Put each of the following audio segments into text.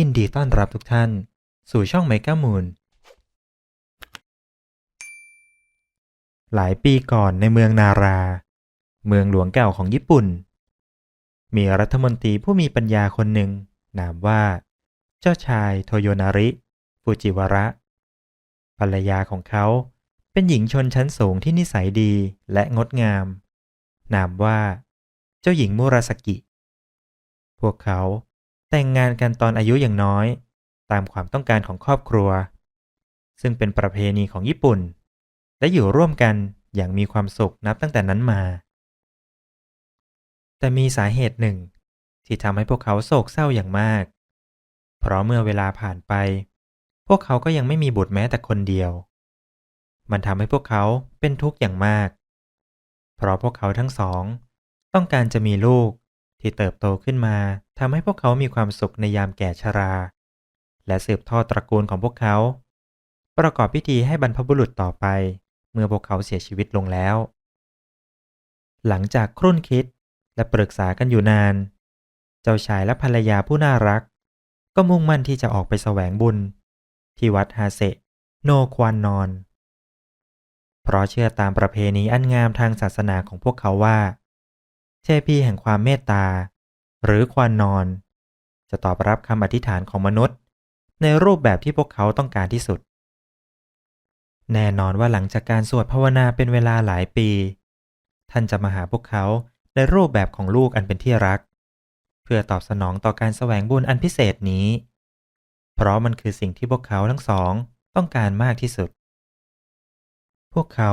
ยินดีต้อนรับทุกท่าน สู่ช่องไมก้ามูนหลายปีก่อนในเมืองนารา เมืองหลวงเก่าของญี่ปุ่น มีรัฐมนตรีผู้มีปัญญาคนหนึ่ง นามว่า เจ้าชายโทโยนาริ ฟูจิวระ ภรรยาของเขาเป็นหญิงชนชั้นสูงที่นิสัยดีและงดงาม นามว่า เจ้าหญิงมุราสกิ พวกเขา แต่งงานกันตอนอายุอย่างน้อย ตามความต้องการของครอบครัว ซึ่งเป็นประเพณีของญี่ปุ่น และอยู่ร่วมกันอย่างมีความสุขนับตั้งแต่นั้นมา แต่มีสาเหตุหนึ่ง ที่ทำให้พวกเขาโศกเศร้าอย่างมาก เพราะเมื่อเวลาผ่านไป พวกเขาก็ยังไม่มีบุตรแม้แต่คนเดียว มันทำให้พวกเขาเป็นทุกข์อย่างมาก เพราะพวกเขาทั้งสอง ต้องการจะมีลูก ที่เติบโตขึ้นมาทำให้พวกเขามีความสุขในยามแก่ชรา และสืบทอดตระกูลของพวกเขา ประกอบพิธีให้บรรพบุรุษต่อไป เมื่อพวกเขาเสียชีวิตลงแล้ว หลังจากครุ่นคิดและปรึกษากันอยู่นาน เจ้าชายและภรรยาผู้น่ารัก ก็มุ่งมั่นที่จะออกไปแสวงบุญ ที่วัดฮาเซโนควานนอน เพราะเชื่อตามประเพณีอันงามทางศาสนาของพวกเขาว่า เทพีแห่งความเมตตา หรือควานนอน จะตอบรับคำอธิษฐานของมนุษย์ ในรูปแบบที่พวกเขาต้องการที่สุด แน่นอนว่าหลังจากการสวดภาวนาเป็นเวลาหลายปี ท่านจะมาหาพวกเขาในรูปแบบของลูกอันเป็นที่รัก เพื่อตอบสนองต่อการแสวงบุญอันพิเศษนี้ เพราะมันคือสิ่งที่พวกเขาทั้งสองต้องการมากที่สุด พวกเขา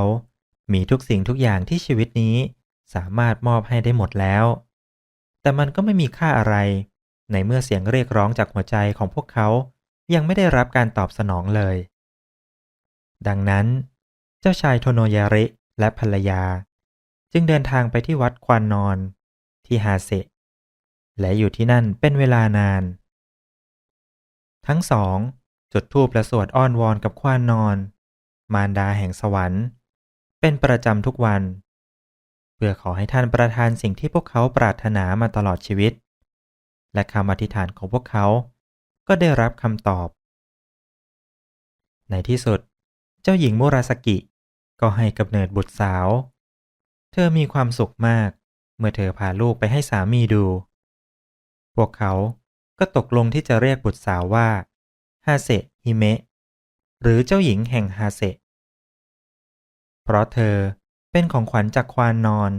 มีทุกสิ่งทุกอย่างที่ชีวิตนี้ สามารถมอบให้ได้หมดแล้ว แต่มันก็ไม่มีค่าอะไร ในเมื่อเสียงเรียกร้องจากหัวใจของพวกเขา ยังไม่ได้รับการตอบสนองเลย ดังนั้น เจ้าชายโทโนยาริและภรรยา จึงเดินทางไปที่วัดควานนอน ที่ฮาเซและอยู่ที่นั่นเป็นเวลานาน ทั้งสองจุดธูปและสวดอ้อนวอนกับควานนอน มารดาแห่งสวรรค์ เป็นประจำทุกวัน เพื่อขอให้ท่านประทานสิ่งที่พวกเขาปรารถนามาตลอดชีวิต และคำอธิษฐานของพวกเขา ก็ได้รับคำตอบ ในที่สุด เจ้าหญิงมุราสกิก็ให้กำเนิดบุตรสาว เธอมีความสุขมาก เมื่อเธอพาลูกไปให้สามีดู พวกเขาก็ตกลงที่จะเรียกบุตรสาวว่าฮาเซฮิเมะหรือเจ้าหญิงแห่งฮาเซเพราะเธอ เป็นของขวัญจากควานนอน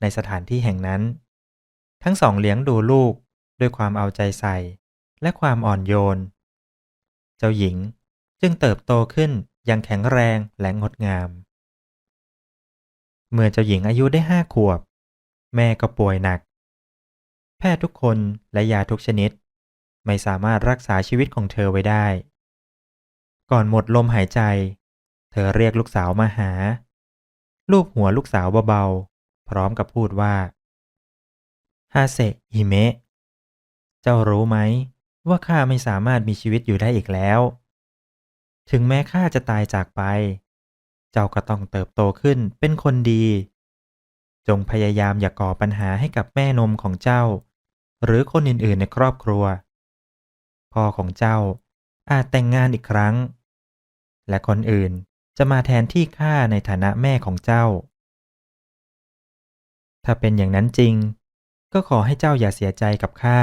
ในสถานที่แห่งนั้น ทั้งสองเลี้ยงดูลูกด้วยความเอาใจใส่ และความอ่อนโยน เจ้าหญิงจึงเติบโตขึ้นอย่างแข็งแรงและงดงาม เมื่อเจ้าหญิงอายุได้ห้าขวบ แม่ก็ป่วยหนัก แพทย์ทุกคนและยาทุกชนิด ไม่สามารถรักษาชีวิตของเธอไว้ได้ ก่อนหมดลมหายใจ เธอเรียกลูกสาวมาหา ลูบหัวลูกสาวเบาๆ พร้อมกับพูดว่าฮาเซฮิเมะ เจ้ารู้ไหม ว่าข้าไม่สามารถมีชีวิตอยู่ได้อีกแล้ว ถึงแม้ข้าจะตายจากไป เจ้าก็ต้องเติบโตขึ้นเป็นคนดี จงพยายามอย่าก่อปัญหาให้กับแม่นมของเจ้า หรือคนอื่นๆในครอบครัว พ่อของเจ้าอาจแต่งงานอีกครั้ง และคนอื่น จะมาแทนที่ข้าในฐานะแม่ของเจ้า ถ้าเป็นอย่างนั้นจริง ก็ขอให้เจ้าอย่าเสียใจกับข้า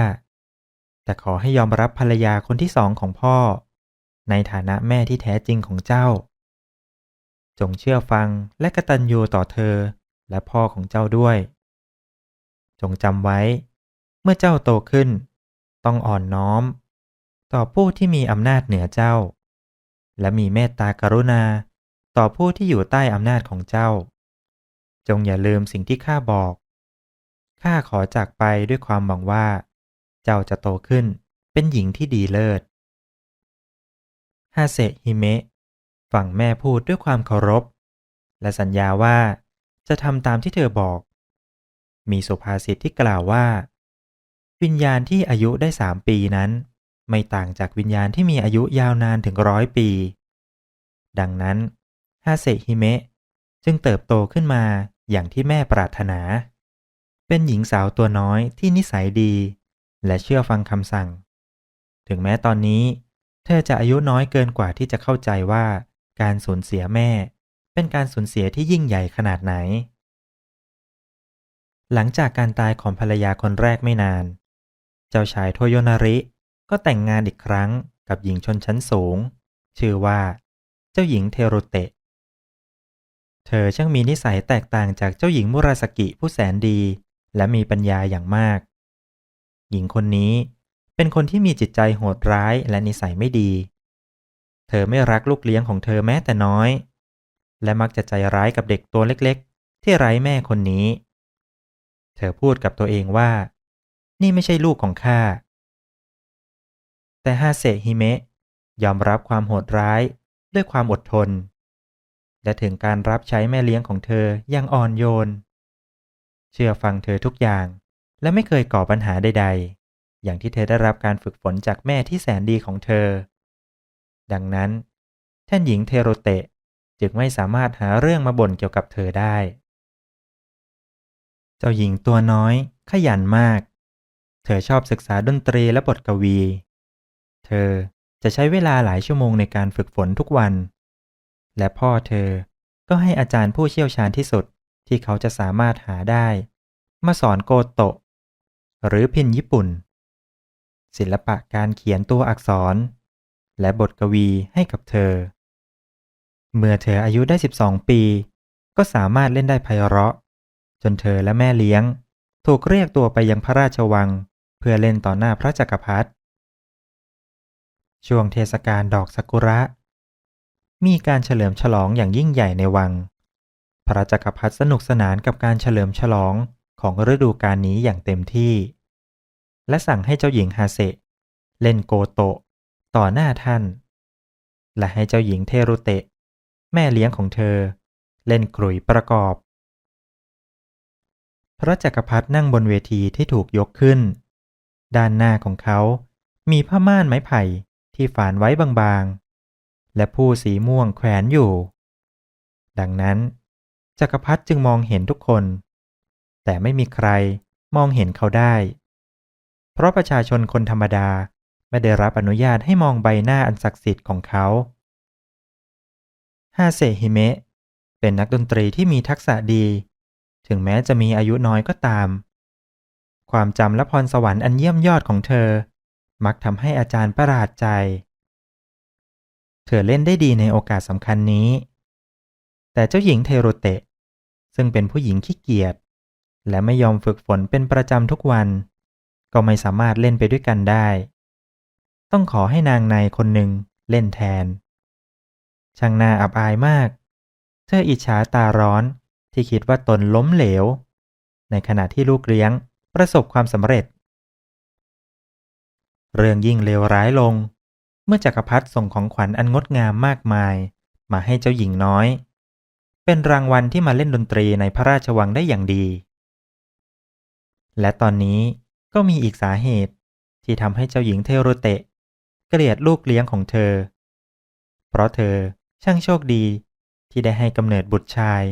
แต่ขอให้ยอมรับภรรยาคนที่สองของพ่อ ในฐานะแม่ที่แท้จริงของเจ้า จงเชื่อฟังและกตัญญูต่อเธอและพ่อของเจ้าด้วย จงจำไว้ เมื่อเจ้าโตขึ้น ต้องอ่อนน้อม ต่อผู้ที่มีอำนาจเหนือเจ้า และมีเมตตากรุณา ต่อผู้ที่อยู่ใต้อำนาจของเจ้า จงอย่าลืมสิ่งที่ข้าบอก ข้าขอจากไปด้วยความหวังว่า เจ้าจะโตขึ้นเป็นหญิงที่ดีเลิศ ฮาเซฮิเมะฟังแม่พูดด้วยความเคารพ และสัญญาว่าจะทำตามที่เธอบอก มีสุภาษิตที่กล่าวว่า วิญญาณที่อายุได้สามปีนั้น ไม่ต่างจากวิญญาณที่มีอายุยาวนานถึงร้อยปี ดังนั้น ฮาเซฮิเมะจึงเติบโตขึ้นมาอย่างที่แม่ปรารถนา เป็นหญิงสาวตัวน้อยที่นิสัยดี และเชื่อฟังคำสั่ง ถึงแม้ตอนนี้ เธอจะอายุน้อยเกินกว่าที่จะเข้าใจว่าการสูญเสียแม่ เป็นการสูญเสียที่ยิ่งใหญ่ขนาดไหน หลังจากการตายของภรรยาคนแรกไม่นาน เจ้าชายโทโยนาริก็แต่งงานอีกครั้งกับหญิงชนชั้นสูง ชื่อว่า เจ้าหญิงเทโรเตะ เธอช่างมีนิสัยแตกต่างจากเจ้าหญิงมุราสกิผู้แสนดี และมีปัญญาอย่างมาก หญิงคนนี้เป็นคนที่มีจิตใจโหดร้ายและนิสัยไม่ดี เธอไม่รักลูกเลี้ยงของเธอแม้แต่น้อย และมักจะใจร้ายกับเด็กตัวเล็กๆ ที่ไร้แม่คนนี้ เธอพูดกับตัวเองว่า นี่ไม่ใช่ลูกของข้า แต่ฮาเซฮิเมะยอมรับความโหดร้ายด้วยความอดทน และถึงการรับใช้แม่เลี้ยงของเธออย่างอ่อนโยน เชื่อฟังเธอทุกอย่าง และไม่เคยก่อปัญหาใด ๆ อย่างที่เธอได้รับการฝึกฝนจากแม่ที่แสนดีของเธอ ดังนั้น ท่านหญิงเทโรเตะจึงไม่สามารถหาเรื่องมาบ่นเกี่ยวกับเธอได้ เจ้าหญิงตัวน้อย ขยันมาก เธอชอบศึกษาดนตรีและบทกวี เธอจะใช้เวลาหลายชั่วโมงในการฝึกฝนทุกวัน และพ่อเธอ ก็ให้อาจารย์ผู้เชี่ยวชาญที่สุดที่เขาจะสามารถหาได้ มาสอนโกโตะ หรือพินญี่ปุ่น ศิลปะการเขียนตัวอักษร และบทกวีให้กับเธอ เมื่อเธออายุได้ 12 ปี ก็สามารถเล่นได้ไพเราะ จนเธอและแม่เลี้ยง ถูกเรียกตัวไปยังพระราชวัง เพื่อเล่นต่อหน้าพระจักรพรรดิช่วงเทศกาลดอกซากุระ มีการเฉลิมฉลองอย่างยิ่งใหญ่ในวัง พระจักรพรรดิสนุกสนานกับการเฉลิมฉลองของฤดูกาลนี้อย่างเต็มที่ และสั่งให้เจ้าหญิงฮาเซะเล่นโกโตะต่อหน้าท่าน และให้เจ้าหญิงเทรุเตะ แม่เลี้ยงของเธอ เล่นกรุยประกอบ พระจักรพรรดินั่งบนเวทีที่ถูกยกขึ้น ด้านหน้าของเขา มีผ้าม่านไม้ไผ่ที่ฝานไว้บางๆ และผู้สีม่วงแขวนอยู่ ดังนั้น จักรพรรดิจึงมองเห็นทุกคน แต่ไม่มีใครมองเห็นเขาได้ เพราะประชาชนคนธรรมดาไม่ได้รับอนุญาตให้มองใบหน้าอันศักดิ์สิทธิ์ของเขาฮาเซฮิเมะเป็นนักดนตรีที่มีทักษะดี ถึงแม้จะมีอายุน้อยก็ตาม ความจำและพรสวรรค์อันเยี่ยมยอดของเธอ มักทำให้อาจารย์ประหลาดใจ เธอเล่นได้ดีในโอกาสสำคัญนี้ แต่เจ้าหญิงเทโรเตะ ซึ่งเป็นผู้หญิงขี้เกียจและไม่ยอมฝึกฝนเป็นประจำทุกวัน ก็ไม่สามารถเล่นไปด้วยกันได้ ต้องขอให้นางในคนหนึ่งเล่นแทน ช่างน่าอับอายมาก เธออิจฉาตาร้อนที่คิดว่าตนล้มเหลว ในขณะที่ลูกเลี้ยงประสบความสำเร็จ เรื่องยิ่งเลวร้ายลง เมื่อจักรพรรดิส่งของขวัญอันงดงามมากมาย มาให้เจ้าหญิงน้อย เป็นรางวัลที่มาเล่นดนตรีในพระราชวังได้อย่างดี และตอนนี้ก็มีอีกสาเหตุที่ทำให้เจ้าหญิงเทโรเตะ เกลียดลูกเลี้ยงของเธอ เพราะเธอช่างโชคดีที่ได้ให้กำเนิดบุตรชาย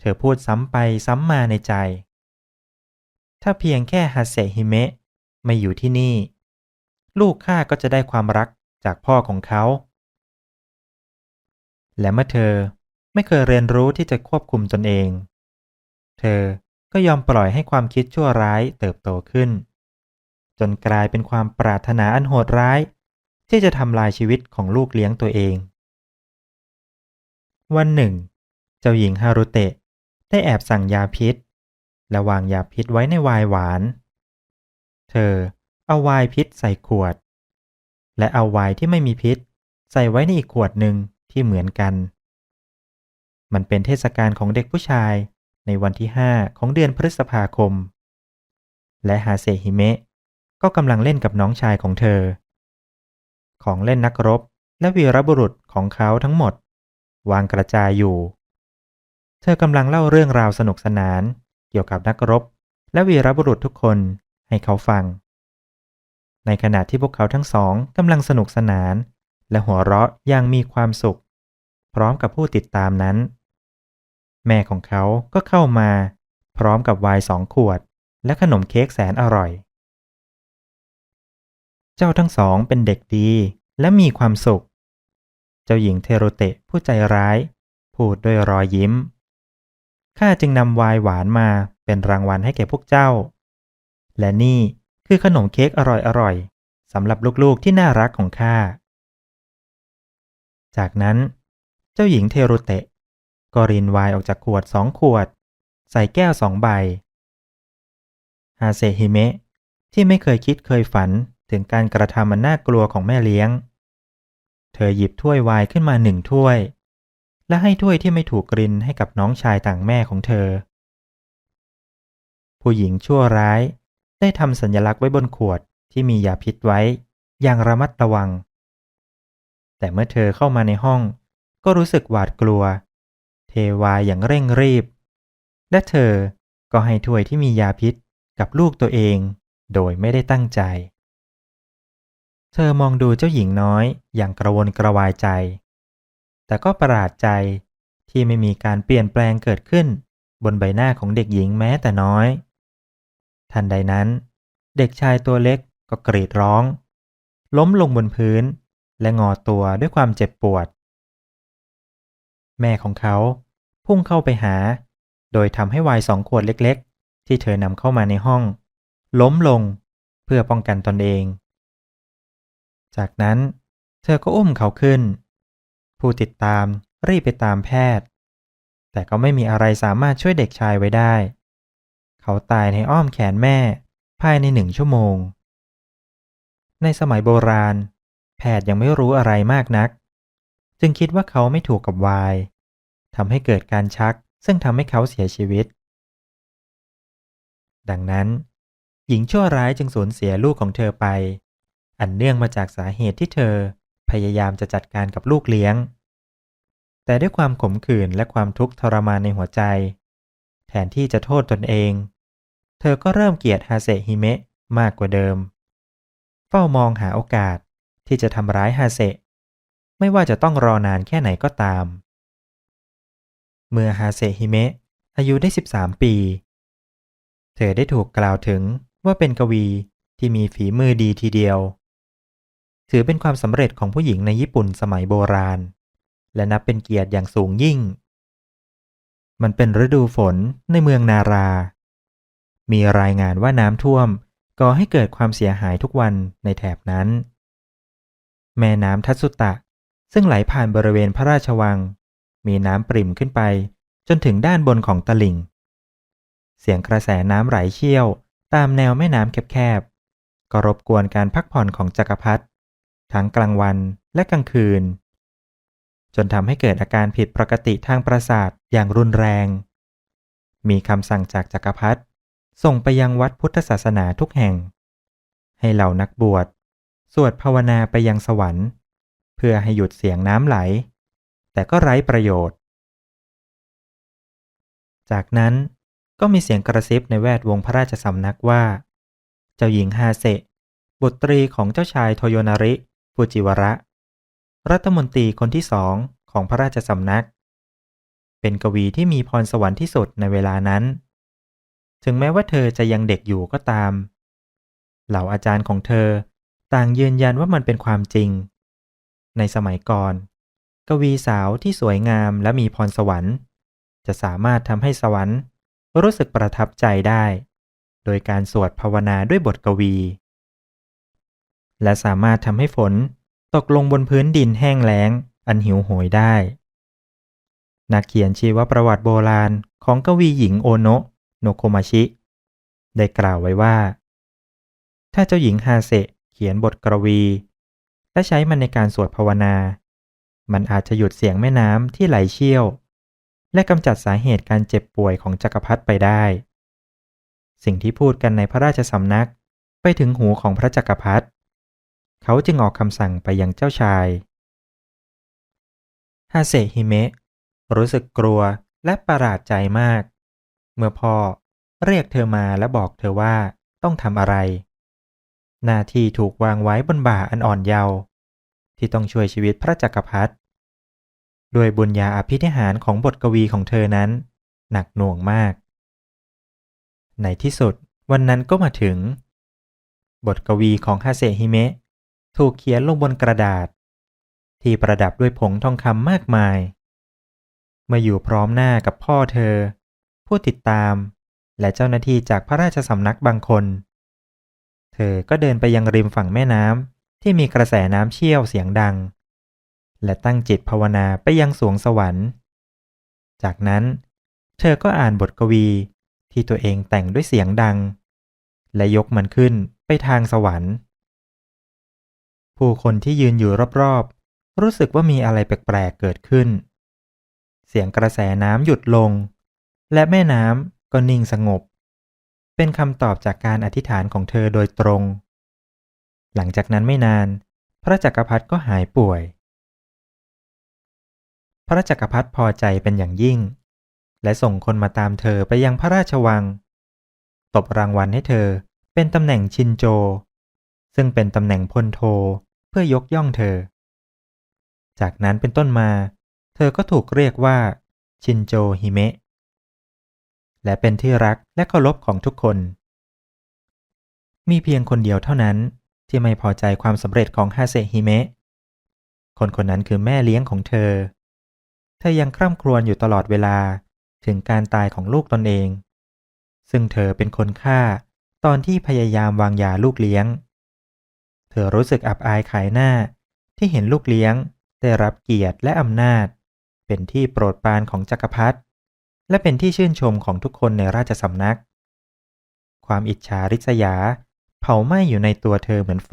เธอพูดซ้ำไปซ้ำมาในใจ ถ้าเพียงแค่ฮาเซฮิเมะไม่อยู่ที่นี่ ลูกข้าก็จะได้ความรักจากพ่อของเขา และเมื่อเธอไม่เคยเรียนรู้ที่จะควบคุมตนเอง เธอก็ยอมปล่อยให้ความคิดชั่วร้ายเติบโตขึ้น จนกลายเป็นความปรารถนาอันโหดร้าย ที่จะทำลายชีวิตของลูกเลี้ยงตัวเอง วันหนึ่ง เจ้าหญิงฮารุเตะได้แอบสั่งยาพิษ และวางยาพิษไว้ในวน์หวาน เธอ เอาไวน์พิษใส่ขวด และเอาไวน์ที่ไม่มีพิษ ใส่ไว้ในอีกขวดหนึ่งที่เหมือนกัน มันเป็นเทศกาลของเด็กผู้ชายในวันที่ 5 ของเดือนพฤษภาคม และฮาเซฮิเมะก็กำลังเล่นกับน้องชายของเธอ ของเล่นนักรบและวีรบุรุษของเขาทั้งหมด วางกระจายอยู่ เธอกำลังเล่าเรื่องราวสนุกสนาน เกี่ยวกับนักรบ และวีรบุรุษทุกคนให้เขาฟัง ในขณะที่พวกเขาทั้งสองกำลังสนุกสนาน และหัวเราะอย่างมีความสุข พร้อมกับผู้ติดตามนั้น แม่ของเขาก็เข้ามา พร้อมกับไวน์สองขวด และขนมเค้กแสนอร่อย เจ้าทั้งสองเป็นเด็กดีและมีความสุข เจ้าหญิงเทโรเตะผู้ใจร้าย พูดด้วยรอยยิ้มข้าจึงนำไวน์หวานมาเป็นรางวัลให้แก่พวกเจ้า และนี่ คือขนมเค้กอร่อยๆสำหรับลูกๆที่น่ารักของข้า จากนั้น เจ้าหญิงเทโรเตะ ก็รินไวน์ออกจากขวดสองขวด ใส่แก้วสองใบ ฮาเซฮิเมะที่ไม่เคยคิดเคยฝันถึงการกระทำมันน่ากลัวของแม่เลี้ยง เธอหยิบถ้วยไวน์ขึ้นมาหนึ่งถ้วย และให้ถ้วยที่ไม่ถูกกรินให้กับน้องชายต่างแม่ของเธอ ผู้หญิงชั่วร้าย ได้ทำสัญลักษณ์ไว้บนขวดที่มียาพิษไว้ อย่างระมัดระวัง แต่เมื่อเธอเข้ามาในห้อง ก็รู้สึกหวาดกลัว เทวายอย่างเร่งรีบ และเธอก็ให้ถ้วยที่มียาพิษกับลูกตัวเอง โดยไม่ได้ตั้งใจ เธอมองดูเจ้าหญิงน้อยอย่างกระวนกระวายใจ แต่ก็ประหลาดใจที่ไม่มีการเปลี่ยนแปลงเกิดขึ้นบนใบหน้าของเด็กหญิงแม้แต่น้อย ทันใดนั้น เด็กชายตัวเล็กก็กรีดร้อง ล้มลงบนพื้น และงอตัวด้วยความเจ็บปวด แม่ของเขาพุ่งเข้าไปหา โดยทำให้วน์สองขวดเล็กๆ ที่เธอนำเข้ามาในห้อง ล้มลงเพื่อป้องกันตนเอง จากนั้นเธอก็อุ้มเขาขึ้น ผู้ติดตามรีบไปตามแพทย์ แต่ก็ไม่มีอะไรสามารถช่วยเด็กชายไว้ได้ เขาตายในอ้อมแขนแม่ ภายในหนึ่งชั่วโมง ในสมัยโบราณ แพทย์ยังไม่รู้อะไรมากนัก จึงคิดว่าเขาไม่ถูกกับวายทำให้เกิดการชัก ซึ่งทำให้เขาเสียชีวิต ดังนั้น หญิงชั่วร้ายจึงสูญเสียลูกของเธอไป อันเนื่องมาจากสาเหตุที่เธอพยายามจะจัดการกับลูกเลี้ยง แต่ด้วยความขมขื่นและความทุกข์ทรมานในหัวใจ แทนที่จะโทษตนเอง เธอก็เริ่มเกลียดฮาเซฮิเมะมากกว่าเดิม เฝ้ามองหาโอกาสที่จะทำร้ายฮาเซไม่ว่าจะต้องรอนานแค่ไหนก็ตาม เมื่อฮาเซฮิเมะอายุได้ 13 ปี เธอได้ถูกกล่าวถึงว่าเป็นกวีที่มีฝีมือดีทีเดียว ถือเป็นความสำเร็จของผู้หญิงในญี่ปุ่นสมัยโบราณ และนับเป็นเกียรติอย่างสูงยิ่ง มันเป็นฤดูฝนในเมืองนารา มีรายงานว่าน้ำท่วมก่อให้เกิดความเสียหายทุกวันในแถบนั้น แม่น้ำทัตสุตะ ซึ่งไหลผ่านบริเวณพระราชวัง มีน้ำปริ่มขึ้นไป จนถึงด้านบนของตลิ่ง เสียงกระแสน้ำไหลเชี่ยวตามแนวแม่น้ำแคบๆก็รบกวนการพักผ่อนของจักรพรรดิทั้งกลางวันและกลางคืน จนทำให้เกิดอาการผิดปกติทางประสาทอย่างรุนแรง มีคำสั่งจากจักรพรรดิ ส่งไปยังวัดพุทธศาสนาทุกแห่ง ให้เหล่านักบวชสวดภาวนาไปยังสวรรค์ เพื่อให้หยุดเสียงน้ำไหล แต่ก็ไร้ประโยชน์ จากนั้นก็มีเสียงกระซิบในแวดวงพระราชสำนักว่า เจ้าหญิงฮาเซบุตรีของเจ้าชายโทโยนาริฟูจิวระ รัฐมนตรีคนที่สองของพระราชสำนัก เป็นกวีที่มีพรสวรรค์ที่สุดในเวลานั้น ถึงแม้ว่าเธอจะยังเด็กอยู่ก็ตาม เหล่าอาจารย์ของเธอต่างยืนยันว่ามันเป็นความจริง ในสมัยก่อน กวีสาวที่สวยงามและมีพรสวรรค์ จะสามารถทำให้สวรรค์รู้สึกประทับใจได้ โดยการสวดภาวนาด้วยบทกวี และสามารถทำให้ฝนตกลงบนพื้นดินแห้งแล้ง อันหิวโหยได้ นักเขียนชีวประวัติโบราณของกวีหญิงโอโนะ โนโคมาชิ ได้กล่าวไว้ว่า ถ้าเจ้าหญิงฮาเซเขียนบทกวี และใช้มันในการสวดภาวนา มันอาจจะหยุดเสียงแม่น้ำที่ไหลเชี่ยว และกำจัดสาเหตุการเจ็บป่วยของจักรพรรดิไปได้ สิ่งที่พูดกันในพระราชสำนักไปถึงหูของพระจักรพรรดิเขาจึงออกคำสั่งไปยังเจ้าชายฮาเซฮิเมะรู้สึกกลัวและประหลาดใจมาก เมื่อพ่อเรียกเธอมาและบอกเธอว่าต้องทำอะไร หน้าที่ถูกวางไว้บนบ่าอันอ่อนเยาว์ที่ต้องช่วยชีวิตพระจักรพรรดิด้วยบุญญาอภินิหารของบทกวีของเธอนั้น หนักหน่วงมาก ในที่สุดวันนั้นก็มาถึง บทกวีของฮาเซฮิเมะถูกเขียนลงบนกระดาษ ที่ประดับด้วยผงทองคำมากมายเมื่ออยู่พร้อมหน้ากับพ่อเธอ ผู้ติดตาม และเจ้าหน้าที่จากพระราชสำนักบางคน เธอก็เดินไปยังริมฝั่งแม่น้ำที่มีกระแสน้ำเชี่ยวเสียงดัง และตั้งจิตภาวนาไปยังสวงสวรรค์ จากนั้น เธอก็อ่านบทกวีที่ตัวเองแต่งด้วยเสียงดัง และยกมันขึ้นไปทางสวรรค์ ผู้คนที่ยืนอยู่รอบๆ รู้สึกว่ามีอะไรแปลกๆเกิดขึ้น เสียงกระแสน้ำหยุดลง และแม่น้ำก็นิ่งสงบ เป็นคำตอบจากการอธิษฐานของเธอโดยตรง หลังจากนั้นไม่นาน พระจักรพรรดิก็หายป่วย พระจักรพรรดิพอใจเป็นอย่างยิ่ง และส่งคนมาตามเธอไปยังพระราชวัง ตบรางวัลให้เธอเป็นตำแหน่งชินโจ ซึ่งเป็นตำแหน่งพลโทเพื่อยกย่องเธอ จากนั้นเป็นต้นมา เธอก็ถูกเรียกว่าชินโจฮิเมะ และเป็นที่รักและเคารพของทุกคน มีเพียงคนเดียวเท่านั้นที่ไม่พอใจความสำเร็จของฮาเซฮิเมะ คนคนนั้นคือแม่เลี้ยงของเธอ เธอยังคร่ำครวญอยู่ตลอดเวลาถึงการตายของลูกตนเอง ซึ่งเธอเป็นคนฆ่าตอนที่พยายามวางยาลูกเลี้ยง เธอรู้สึกอับอายขายหน้าที่เห็นลูกเลี้ยงได้รับเกียรติและอำนาจ เป็นที่โปรดปรานของจักรพรรดิ และเป็นที่ชื่นชมของทุกคนในราชสำนัก ความอิจฉาริษยา เผาไหม้อยู่ในตัวเธอเหมือนไฟ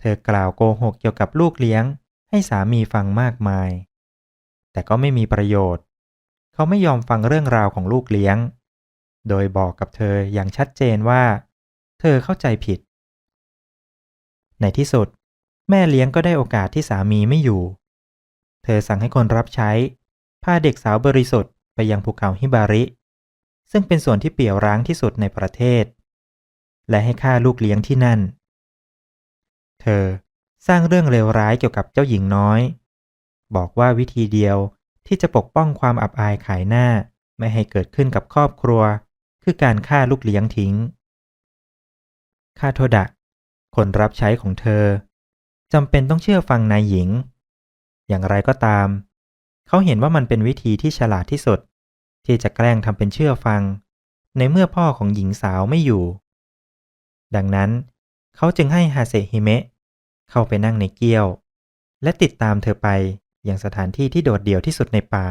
เธอกล่าวโกหกเกี่ยวกับลูกเลี้ยง ให้สามีฟังมากมาย แต่ก็ไม่มีประโยชน์ เขาไม่ยอมฟังเรื่องราวของลูกเลี้ยง โดยบอกกับเธออย่างชัดเจนว่า เธอเข้าใจผิด ในที่สุด แม่เลี้ยงก็ได้โอกาสที่สามีไม่อยู่ เธอสั่งให้คนรับใช้พาเด็กสาวบริสุทธิ์ ไปยังภูเขาฮิบาริ ซึ่งเป็นส่วนที่เปี่ยวร้างที่สุดในประเทศ และให้ฆ่าลูกเลี้ยงที่นั่น เธอสร้างเรื่องเลวร้ายเกี่ยวกับเจ้าหญิงน้อย บอกว่าวิธีเดียวที่จะปกป้องความอับอายขายหน้าไม่ให้เกิดขึ้นกับครอบครัว คือการฆ่าลูกเลี้ยงทิ้งคาโทดะ คนรับใช้ของเธอจำเป็นต้องเชื่อฟังนายหญิง อย่างไรก็ตาม เขาเห็นว่ามันเป็นวิธีที่ฉลาดที่สุด ที่จะแกล้งทำเป็นเชื่อฟัง ในเมื่อพ่อของหญิงสาวไม่อยู่ ดังนั้น เขาจึงให้ฮาเซฮิเมะเข้าไปนั่งในเกี้ยว และติดตามเธอไปอยังสถานที่ที่โดดเดี่ยวที่สุดในป่า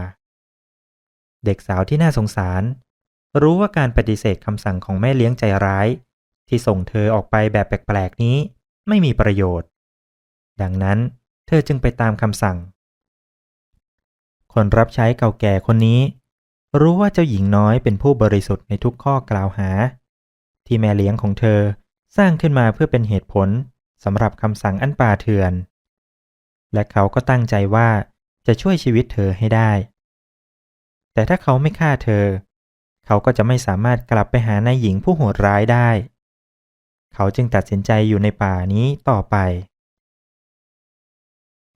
เด็กสาวที่น่าสงสาร รู้ว่าการปฏิเสธคำสั่งของแม่เลี้ยงใจร้าย ที่ส่งเธอออกไปแบบแปลกๆนี้ไม่มีประโยชน์ ดังนั้น เธอจึงไปตามคำสั่ง คนรับใช้เก่าแก่คนนี้ รู้ว่าเจ้าหญิงน้อยเป็นผู้บริสุทธิ์ในทุกข้อกล่าวหา ที่แม่เลี้ยงของเธอสร้างขึ้นมาเพื่อเป็นเหตุผลสำหรับคำสั่งอันป่าเถื่อน และเขาก็ตั้งใจว่าจะช่วยชีวิตเธอให้ได้ แต่ถ้าเขาไม่ฆ่าเธอ เขาก็จะไม่สามารถกลับไปหานายหญิงผู้โหดร้ายได้ เขาจึงตัดสินใจอยู่ในป่านี้ต่อไป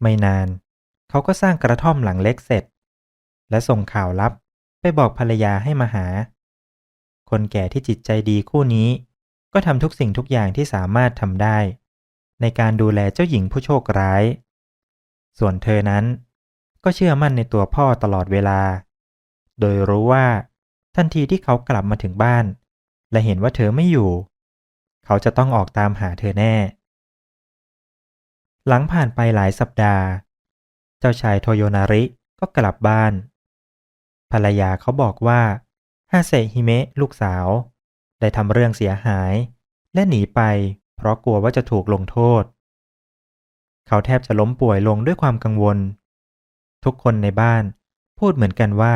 ไม่นาน เขาก็สร้างกระท่อมหลังเล็กเสร็จ และส่งข่าวลับไปบอกภรรยาให้มาหา คนแก่ที่จิตใจดีคู่นี้ ก็ทำทุกสิ่งทุกอย่างที่สามารถทำได้ ในการดูแลเจ้าหญิงผู้โชคร้าย ส่วนเธอนั้น ก็เชื่อมั่นในตัวพ่อตลอดเวลา โดยรู้ว่าทันทีที่เขากลับมาถึงบ้าน และเห็นว่าเธอไม่อยู่ เขาจะต้องออกตามหาเธอแน่ หลังผ่านไปหลายสัปดาห์ เจ้าชายโทโยนาริก็กลับบ้าน ภรรยาเขาบอกว่าฮาเซฮิเมะลูกสาว ได้ทำเรื่องเสียหาย และหนีไป เพราะกลัวว่าจะถูกลงโทษ เขาแทบจะล้มป่วยลงด้วยความกังวล ทุกคนในบ้านพูดเหมือนกันว่า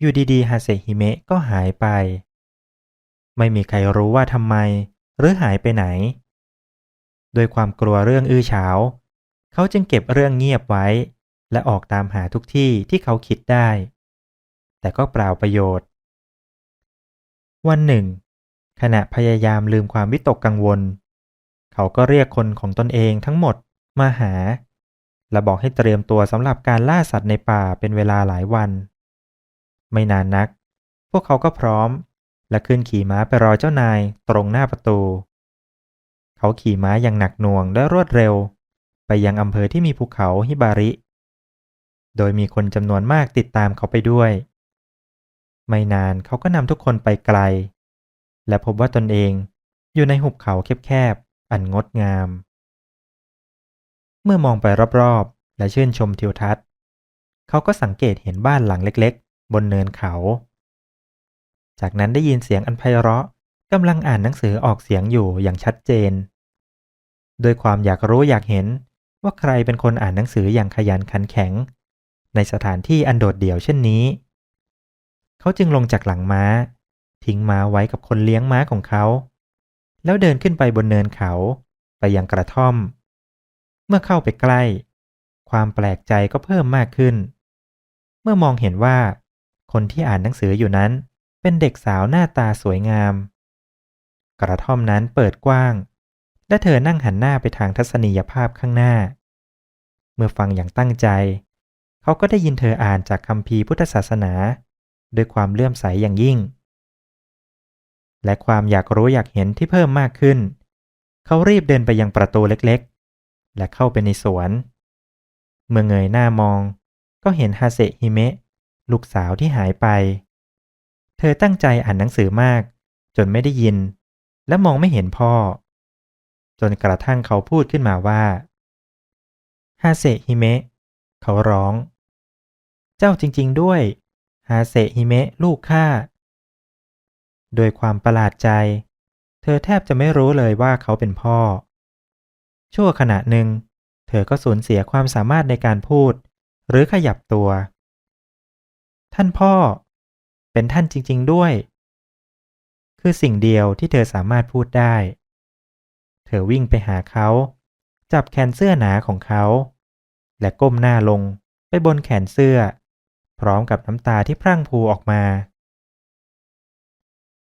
อยู่ดีๆฮาเซฮิเมะก็หายไป ไม่มีใครรู้ว่าทำไม หรือหายไปไหนโดยความกลัวเรื่องอื้อฉาว เขาจึงเก็บเรื่องเงียบไว้ และออกตามหาทุกที่ที่เขาคิดได้ แต่ก็เปล่าประโยชน์ วันหนึ่ง ขณะพยายามลืมความวิตกกังวล เขาก็เรียกคนของตนเองทั้งหมดมาหา และบอกให้เตรียมตัวสำหรับการล่าสัตว์ในป่าเป็นเวลาหลายวัน ไม่นานนัก พวกเขาก็พร้อม และขึ้นขี่ม้าไปรอเจ้านายตรงหน้าประตู เขาขี่ม้าอย่างหนักหน่วงและรวดเร็ว ไปยังอำเภอที่มีภูเขาฮิบาริ โดยมีคนจำนวนมากติดตามเขาไปด้วย ไม่นานเขาก็นำทุกคนไปไกล และพบว่าตนเองอยู่ในหุบเขาแคบๆ อันงดงาม เมื่อมองไปรอบๆ และชื่นชมทิวทัศน์ เขาก็สังเกตเห็นบ้านหลังเล็กๆ บนเนินเขา จากนั้นได้ยินเสียงอันไพเราะกำลังอ่านหนังสือออกเสียงอยู่อย่างชัดเจน โดยความอยากรู้อยากเห็นว่าใครเป็นคนอ่านหนังสืออย่างขยันขันแข็ง ในสถานที่อันโดดเดี่ยวเช่นนี้ เขาจึงลงจากหลังม้า ทิ้งม้าไว้กับคนเลี้ยงม้าของเขา แล้วเดินขึ้นไปบนเนินเขาไปยังกระท่อม เมื่อเข้าไปใกล้ ความแปลกใจก็เพิ่มมากขึ้น เมื่อมองเห็นว่า คนที่อ่านหนังสืออยู่นั้นเป็นเด็กสาวหน้าตาสวยงาม กระท่อมนั้นเปิดกว้าง และเธอนั่งหันหน้าไปทางทัศนียภาพข้างหน้า เมื่อฟังอย่างตั้งใจ เขาก็ได้ยินเธออ่านจากคัมภีร์พุทธศาสนา ด้วยความเลื่อมใสอย่างยิ่ง และความอยากรู้อยากเห็นที่เพิ่มมากขึ้น เขารีบเดินไปยังประตูเล็กๆ และเข้าไปในสวน เมื่อเงยหน้ามอง ก็เห็นฮาเซฮิเมะลูกสาวที่หายไป เธอตั้งใจอ่านหนังสือมาก จนไม่ได้ยิน และมองไม่เห็นพ่อ จนกระทั่งเขาพูดขึ้นมาว่าฮาเซฮิเมะ เขาร้อง เจ้าจริง ๆ ด้วย ฮาเซฮิเมะลูกข้าโดยความประหลาดใจ เธอแทบจะไม่รู้เลยว่าเขาเป็นพ่อ ชั่วขณะหนึ่ง เธอก็สูญเสียความสามารถในการพูด หรือขยับตัว ท่านพ่อ เป็นท่านจริง ๆ ด้วย คือสิ่งเดียวที่เธอสามารถพูดได้ เธอวิ่งไปหาเขา จับแขนเสื้อหนาของเขา และก้มหน้าลงไปบนแขนเสื้อ พร้อมกับน้ำตาที่พรั่งพรูออกมา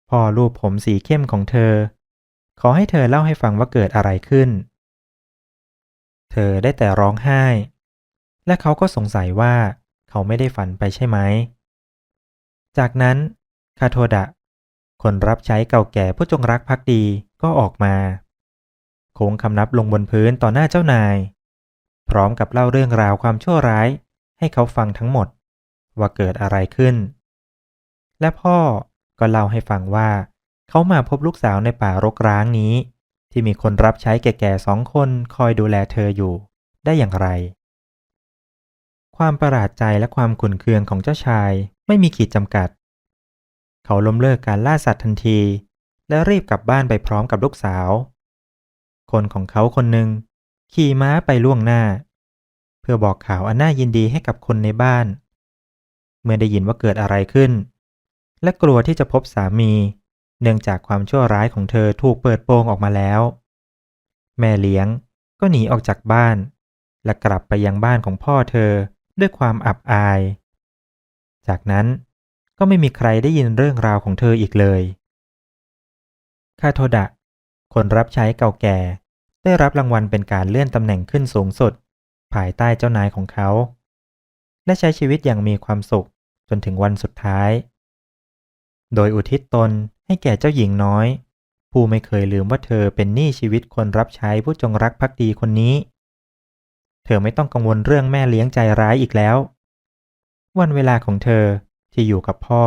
พ่อรูปผมสีเข้มของเธอ ขอให้เธอเล่าให้ฟังว่าเกิดอะไรขึ้น เธอได้แต่ร้องไห้ และเขาก็สงสัยว่าเขาไม่ได้ฝันไปใช่ไหม จากนั้นคาโทดะ คนรับใช้เก่าแก่ผู้จงรักภักดีก็ออกมา โค้งคำนับลงบนพื้นต่อหน้าเจ้านาย พร้อมกับเล่าเรื่องราวความชั่วร้าย ให้เขาฟังทั้งหมด ว่าเกิดอะไรขึ้น และพ่อก็เล่าให้ฟังว่า เขามาพบลูกสาวในป่ารกร้างนี้ ที่มีคนรับใช้แก่ๆสองคนคอยดูแลเธออยู่ ได้อย่างไร ความประหลาดใจและความขุ่นเคืองของเจ้าชายไม่มีขีดจำกัด เขาล้มเลิกการล่าสัตว์ทันที และรีบกลับบ้านไปพร้อมกับลูกสาว คนของเขาคนหนึ่ง ขี่ม้าไปล่วงหน้า เพื่อบอกข่าวอันน่ายินดีให้กับคนในบ้าน เมื่อได้ยินว่าเกิดอะไรขึ้น และกลัวที่จะพบสามี เนื่องจากความชั่วร้ายของเธอถูกเปิดโปงออกมาแล้ว แม่เลี้ยงก็หนีออกจากบ้าน และกลับไปยังบ้านของพ่อเธอด้วยความอับอาย จากนั้นก็ไม่มีใครได้ยินเรื่องราวของเธออีกเลยคาโทดะ คนรับใช้เก่าแก่ ได้รับรางวัลเป็นการเลื่อนตำแหน่งขึ้นสูงสุด ภายใต้เจ้านายของเขา และใช้ชีวิตอย่างมีความสุขจนถึงวันสุดท้าย โดยอุทิศตนให้แก่เจ้าหญิงน้อย ผู้ไม่เคยลืมว่าเธอเป็นหนี้ชีวิตคนรับใช้ผู้จงรักภักดีคนนี้ เธอไม่ต้องกังวลเรื่องแม่เลี้ยงใจร้ายอีกแล้ว วันเวลาของเธอที่อยู่กับพ่อ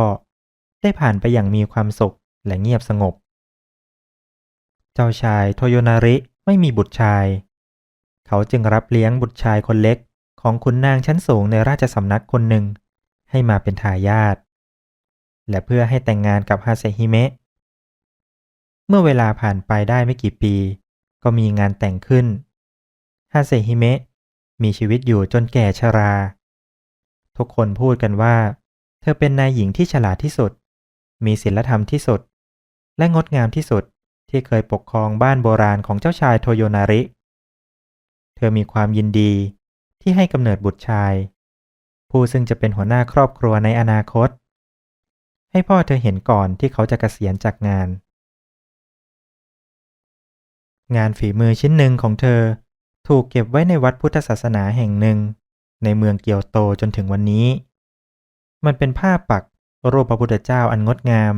ได้ผ่านไปอย่างมีความสุขและเงียบสงบ เจ้าชายโทโยนาริ ไม่มีบุตรชาย เขาจึงรับเลี้ยงบุตรชายคนเล็กของขุนนางชั้นสูงในราชสำนักคนหนึ่งให้มาเป็นทายาทและเพื่อให้แต่งงานกับฮาเซฮิเมะ เมื่อเวลาผ่านไปได้ไม่กี่ปี ก็มีงานแต่งขึ้น ฮาเซฮิเมะมีชีวิตอยู่จนแก่ชรา ทุกคนพูดกันว่า เธอเป็นนายหญิงที่ฉลาดที่สุด มีศีลธรรมที่สุด และงดงามที่สุด ที่เคยปกครองบ้านโบราณของเจ้าชายโทโยนาริ เธอมีความยินดีที่ให้กำเนิดบุตรชาย ผู้ซึ่งจะเป็นหัวหน้าครอบครัวในอนาคต ให้พ่อเธอเห็นก่อนที่เขาจะเกษียณจากงาน งานฝีมือชิ้นหนึ่งของเธอถูกเก็บไว้ในวัดพุทธศาสนาแห่งหนึ่ง ในเมืองเกียวโตจนถึงวันนี้ มันเป็นภาปักรูปพระพุทธเจ้าอันงดงาม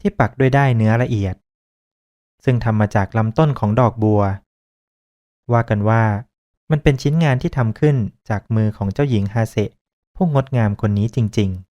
ที่ปักด้วยได้เนื้อละเอียด ซึ่งทำมาจากลำต้นของดอกบัว ว่ากันว่า มันเป็นชิ้นงานที่ทำขึ้นจากมือของเจ้าหญิงฮาเซผู้งดงามคนนี้จริงๆ